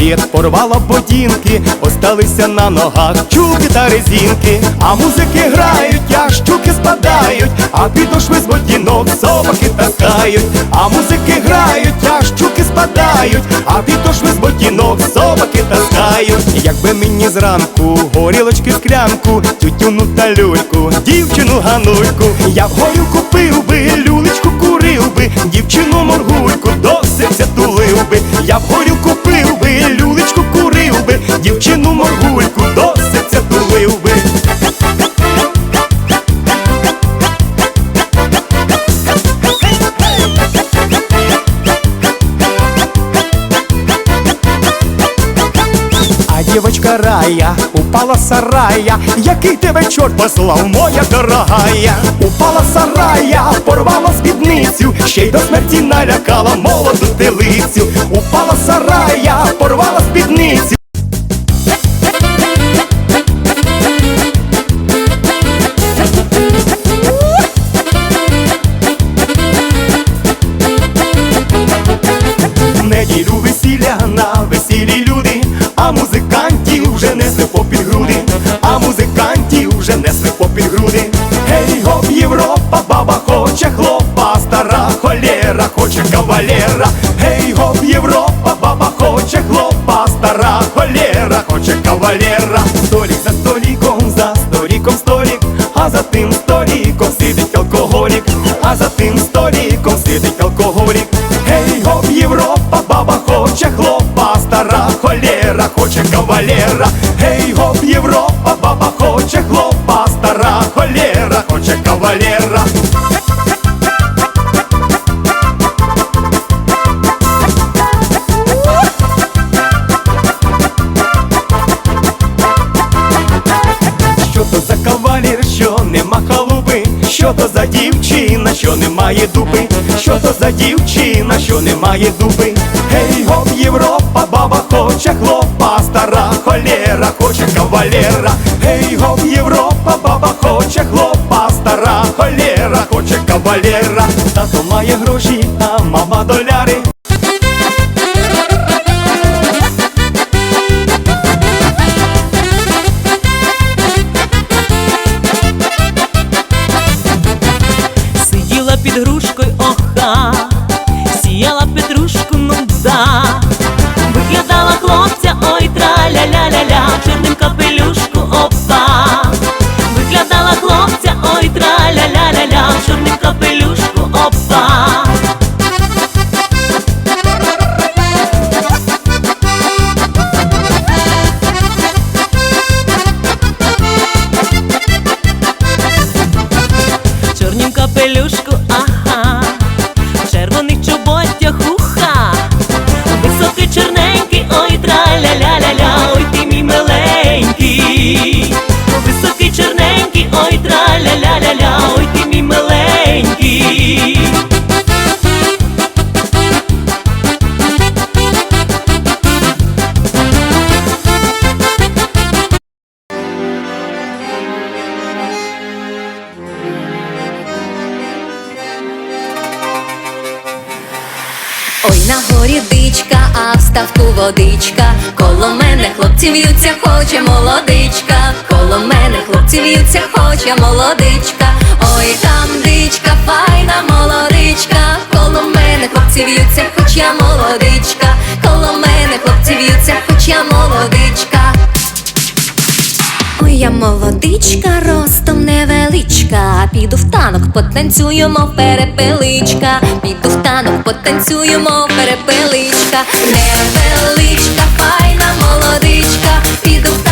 парапет, порвала ботинки, осталися на ногах, чулки та резинки, а музики грають, а щуки спадають, а підошви з ботинок собаки таскають, а музики грають, а щуки спадають, а підошви з ботинок собаки таскають. Якби мені зранку горілочки склянку, тютюну та люльку, дівчину ганульку, я в горю купив би, люлечку курив би, дівчину моргульку, до серця тулив би, я в горю купив дівчину моргульку, до серця тулив би. А девочка Рая упала сарая Який тебе чорт послав, моя дорогая Упала сарая, порвала спідницю Ще й до смерті налякала молоду телицю Упала сарая, порвала спідницю століком сидить алкоголік, а за тим століком сидить алкоголік. Гей, гоп, Європа, баба хоче хлопа, стара холєра хоче кавалера. За що нема халуби, що то за дівчина, що немає дуби, що то за дівчина, що немає дуби. Гей, гоп, Європа, баба хоче хлопа, стара холєра хоче кавалера. Гей, гоп, Європа, баба хоче хлопа, стара холєра хоче кавалера. Тато має гроші, а мама доляри. Ставку водичка. Коло мене хлопці в'ються, хоче молодичка. Коло мене хлопці в'ються, хоче молодичка. Ой, там дичка, файна молодичка. Коло мене хлопці в'ються, хоч я молодичка. Коло мене хлопці в'ються, хоч я молодичка. Ой, я молодичка, ростом невеличка. Піду в танок, потанцюємо перепеличка. Піду в танок, потанцюємо перепеличка. Невеличка, файна молодичка. Піду в танок,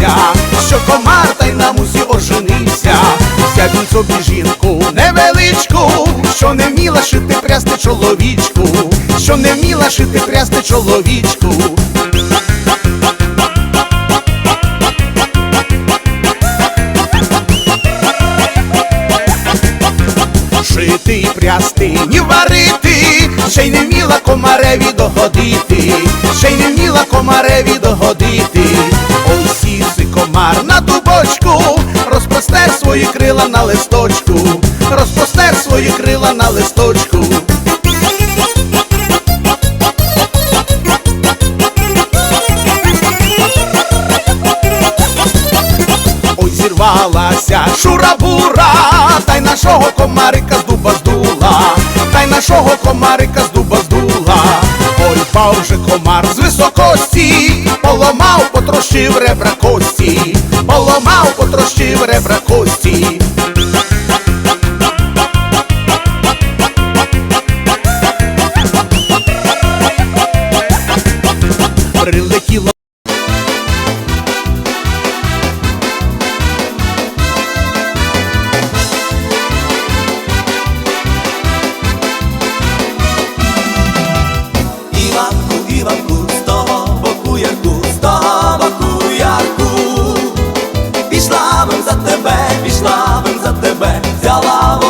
женився, що комар та й на мусі оженився, взяв він собі жінку невеличку, що не вміла шити прясти чоловічку, що не вміла шити прясти чоловічку. Шити і прясти, ні варити, ще й не вміла комареві догодити, ще й не вміла комареві догодити. свої крила на листочку, розпростер свої крила на листочку. Ой, зірвалася шура-бура, та й нашого комарика з дуба здула, та й нашого комарика з дуба здула, Ой, пав же комар з високості. Поломав потрощив ребра кості, поламав, потрощив ребра кості. Пішла бим за тебе, пішла бим за тебе, взяла воду.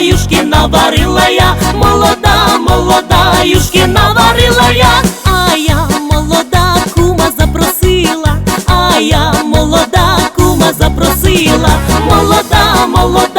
юшки наварила я, молода, молода, юшки наварила я, а я молода, кума запросила, а я молода, кума запросила, молода, молода.